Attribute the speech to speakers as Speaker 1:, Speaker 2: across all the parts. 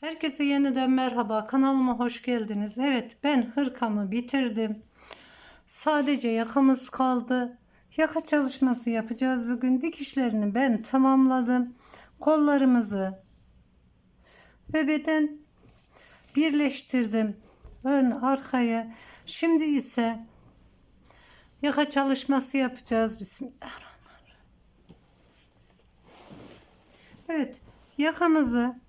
Speaker 1: Herkese yeniden merhaba. Kanalıma hoş geldiniz. Evet ben hırkamı bitirdim. Sadece yakamız kaldı. Yaka çalışması yapacağız bugün. Dikişlerini ben tamamladım. Kollarımızı ve beden birleştirdim. Ön arkaya. Şimdi ise yaka çalışması yapacağız. Bismillahirrahmanirrahim. Evet yakamızı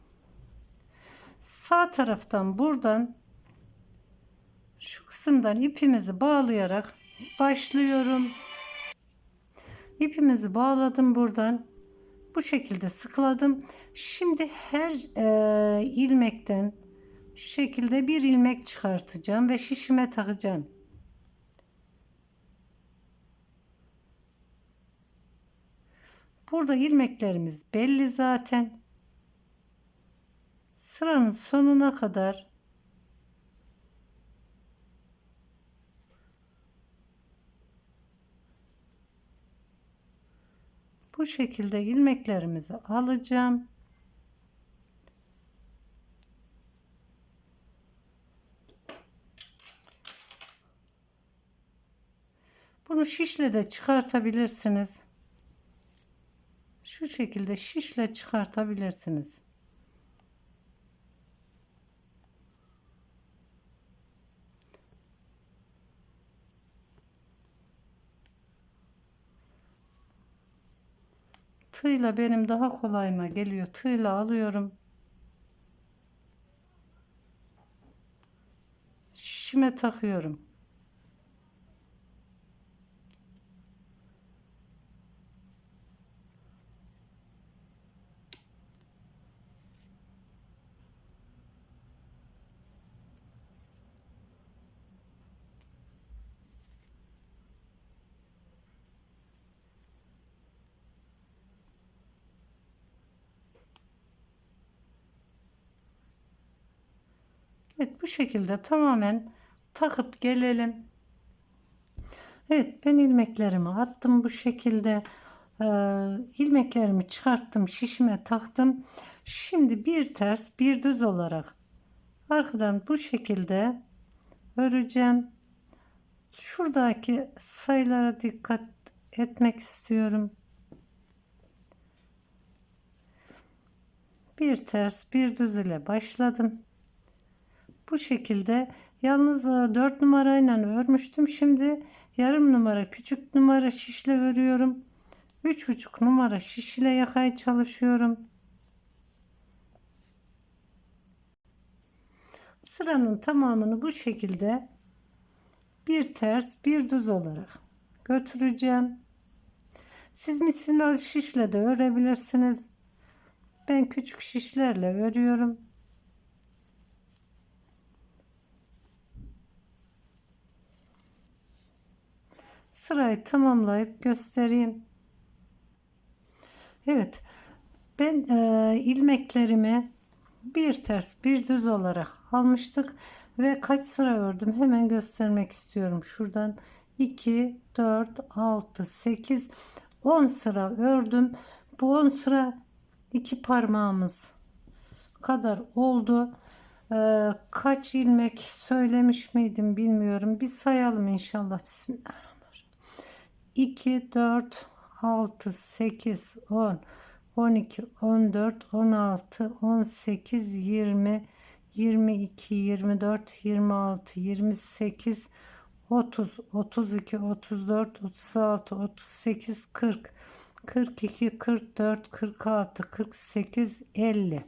Speaker 1: sağ taraftan buradan şu kısımdan ipimizi bağlayarak başlıyorum. İpimizi bağladım buradan. Bu şekilde sıkladım. Şimdi her e, ilmekten şu şekilde bir ilmek çıkartacağım ve şişime takacağım. Burada ilmeklerimiz belli zaten sıranın sonuna kadar bu şekilde ilmeklerimizi alacağım. Bunu şişle de çıkartabilirsiniz. Şu şekilde şişle çıkartabilirsiniz. Tığla benim daha kolayıma geliyor. Tığla alıyorum. Şişime takıyorum. Evet bu şekilde tamamen takıp gelelim. Evet ben ilmeklerimi attım bu şekilde. Ee, ilmeklerimi çıkarttım şişime taktım. Şimdi bir ters bir düz olarak arkadan bu şekilde öreceğim. Şuradaki sayılara dikkat etmek istiyorum. Bir ters bir düz ile başladım. Bu şekilde yalnız 4 numarayla örmüştüm. Şimdi yarım numara küçük numara şişle örüyorum. 3,5 numara şiş ile yakaya çalışıyorum. Sıranın tamamını bu şekilde bir ters bir düz olarak götüreceğim. Siz misinal şişle de örebilirsiniz. Ben küçük şişlerle örüyorum. Sırayı tamamlayıp göstereyim. Evet. Ben e, ilmeklerimi bir ters bir düz olarak almıştık ve kaç sıra ördüm hemen göstermek istiyorum. Şuradan 2 4 6 8 10 sıra ördüm. Bu 10 sıra iki parmağımız kadar oldu. Ee, kaç ilmek söylemiş miydim bilmiyorum. Bir sayalım inşallah. Bismillahirrahmanirrahim. 2, 4, 6, 8, 10, 12, 14, 16, 18, 20, 22, 24, 26, 28, 30, 32, 34, 36, 38, 40, 42, 44, 46, 48, 50.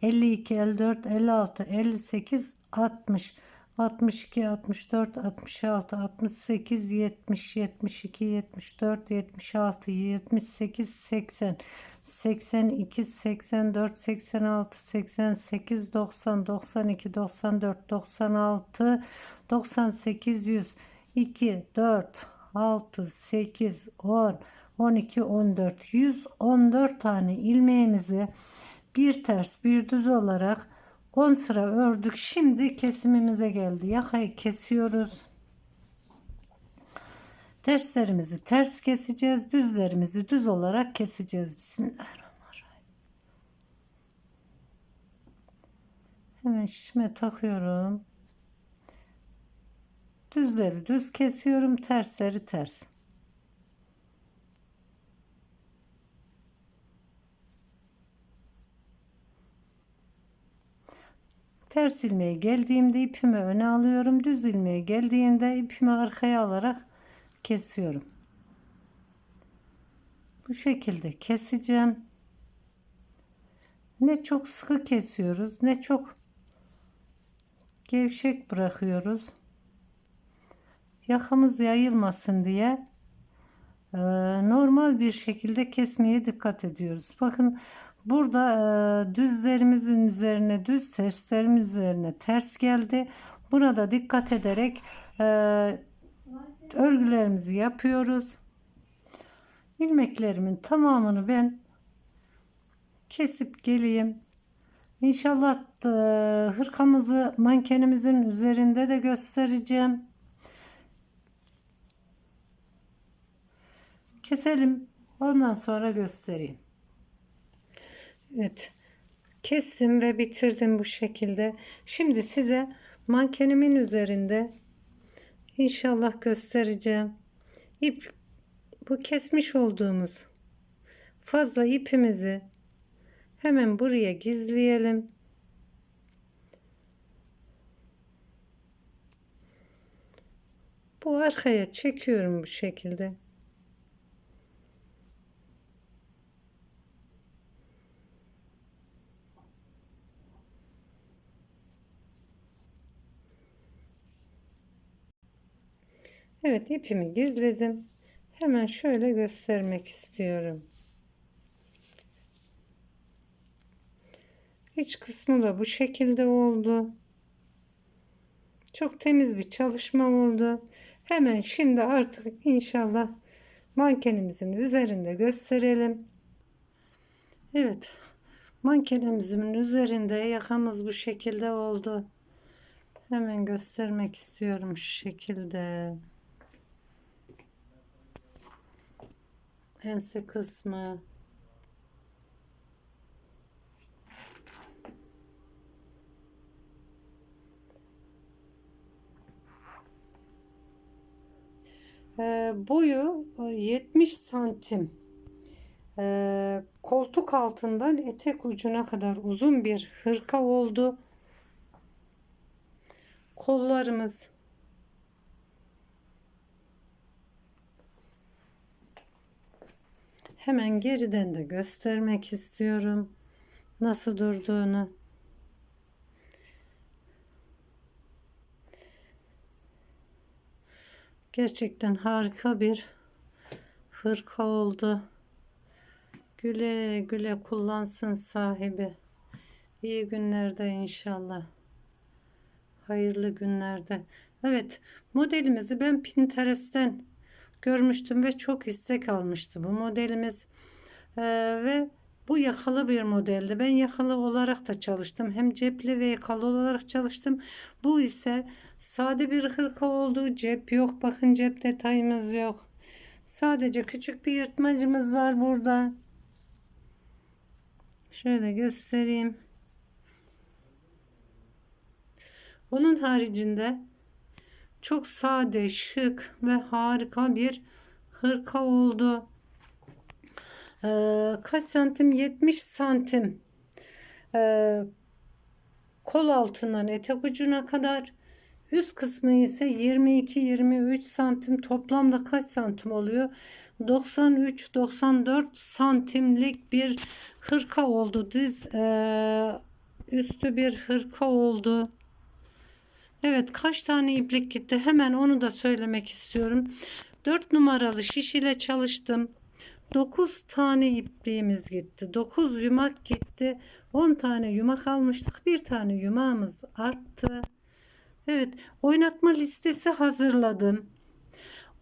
Speaker 1: 52, 54, 56, 58, 60, 62, 64, 66, 68, 70, 72, 74, 76, 78, 80, 82, 84, 86, 88, 90, 92, 94, 96, 98, 100, 2, 4, 6, 8, 10, 12, 14, 114 tane ilmeğimizi bir ters bir düz olarak 10 sıra ördük. Şimdi kesimimize geldi. Yakayı kesiyoruz. Terslerimizi ters keseceğiz. Düzlerimizi düz olarak keseceğiz. Bismillahirrahmanirrahim. Hemen şişme takıyorum. Düzleri düz kesiyorum, tersleri ters. Ters ilmeğe geldiğimde ipimi öne alıyorum. Düz ilmeğe geldiğinde ipimi arkaya alarak kesiyorum. Bu şekilde keseceğim. Ne çok sıkı kesiyoruz ne çok gevşek bırakıyoruz. Yakamız yayılmasın diye normal bir şekilde kesmeye dikkat ediyoruz. Bakın burada e, düzlerimizin üzerine düz terslerimiz üzerine ters geldi. Buna da dikkat ederek e, örgülerimizi yapıyoruz. İlmeklerimin tamamını ben kesip geleyim. İnşallah e, hırkamızı mankenimizin üzerinde de göstereceğim. Keselim. Ondan sonra göstereyim. Evet. Kestim ve bitirdim bu şekilde. Şimdi size mankenimin üzerinde inşallah göstereceğim. İp bu kesmiş olduğumuz fazla ipimizi hemen buraya gizleyelim. Bu arkaya çekiyorum bu şekilde. Evet ipimi gizledim. Hemen şöyle göstermek istiyorum. İç kısmı da bu şekilde oldu. Çok temiz bir çalışma oldu. Hemen şimdi artık inşallah mankenimizin üzerinde gösterelim. Evet. Mankenimizin üzerinde yakamız bu şekilde oldu. Hemen göstermek istiyorum şu şekilde. Ense kısmı. Ee, boyu 70 santim. Ee, koltuk altından etek ucuna kadar uzun bir hırka oldu. Kollarımız hemen geriden de göstermek istiyorum nasıl durduğunu. Gerçekten harika bir hırka oldu. Güle güle kullansın sahibi. İyi günlerde inşallah. Hayırlı günlerde. Evet modelimizi ben Pinterest'ten görmüştüm ve çok istek almıştı bu modelimiz. Ee, ve bu yakalı bir modeldi. Ben yakalı olarak da çalıştım. Hem cepli ve yakalı olarak çalıştım. Bu ise sade bir hırka oldu. Cep yok. Bakın cep detayımız yok. Sadece küçük bir yırtmacımız var burada. Şöyle göstereyim. Onun haricinde çok sade, şık ve harika bir hırka oldu. Ee, kaç santim? 70 santim. Ee, kol altından etek ucuna kadar. Üst kısmı ise 22-23 santim. Toplamda kaç santim oluyor? 93-94 santimlik bir hırka oldu. Diz e, üstü bir hırka oldu. Evet kaç tane iplik gitti hemen onu da söylemek istiyorum. 4 numaralı şiş ile çalıştım. 9 tane ipliğimiz gitti. 9 yumak gitti. 10 tane yumak almıştık. Bir tane yumağımız arttı. Evet oynatma listesi hazırladım.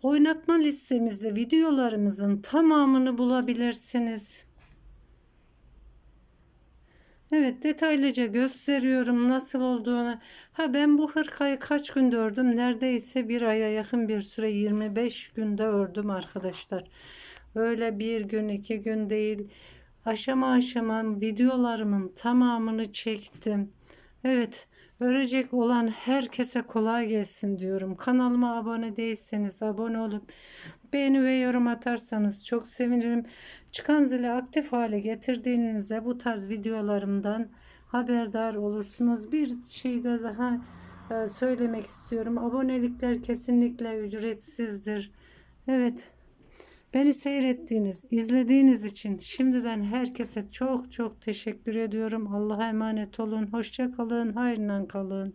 Speaker 1: Oynatma listemizde videolarımızın tamamını bulabilirsiniz. Evet detaylıca gösteriyorum nasıl olduğunu. Ha ben bu hırkayı kaç günde ördüm? Neredeyse bir aya yakın bir süre 25 günde ördüm arkadaşlar. Öyle bir gün iki gün değil. Aşama aşama videolarımın tamamını çektim. Evet, örecek olan herkese kolay gelsin diyorum. Kanalıma abone değilseniz abone olup beğeni ve yorum atarsanız çok sevinirim. Çıkan zili aktif hale getirdiğinizde bu tarz videolarımdan haberdar olursunuz. Bir şey de daha e, söylemek istiyorum. Abonelikler kesinlikle ücretsizdir. Evet. Beni seyrettiğiniz, izlediğiniz için şimdiden herkese çok çok teşekkür ediyorum. Allah'a emanet olun. Hoşça kalın. Hayırla kalın.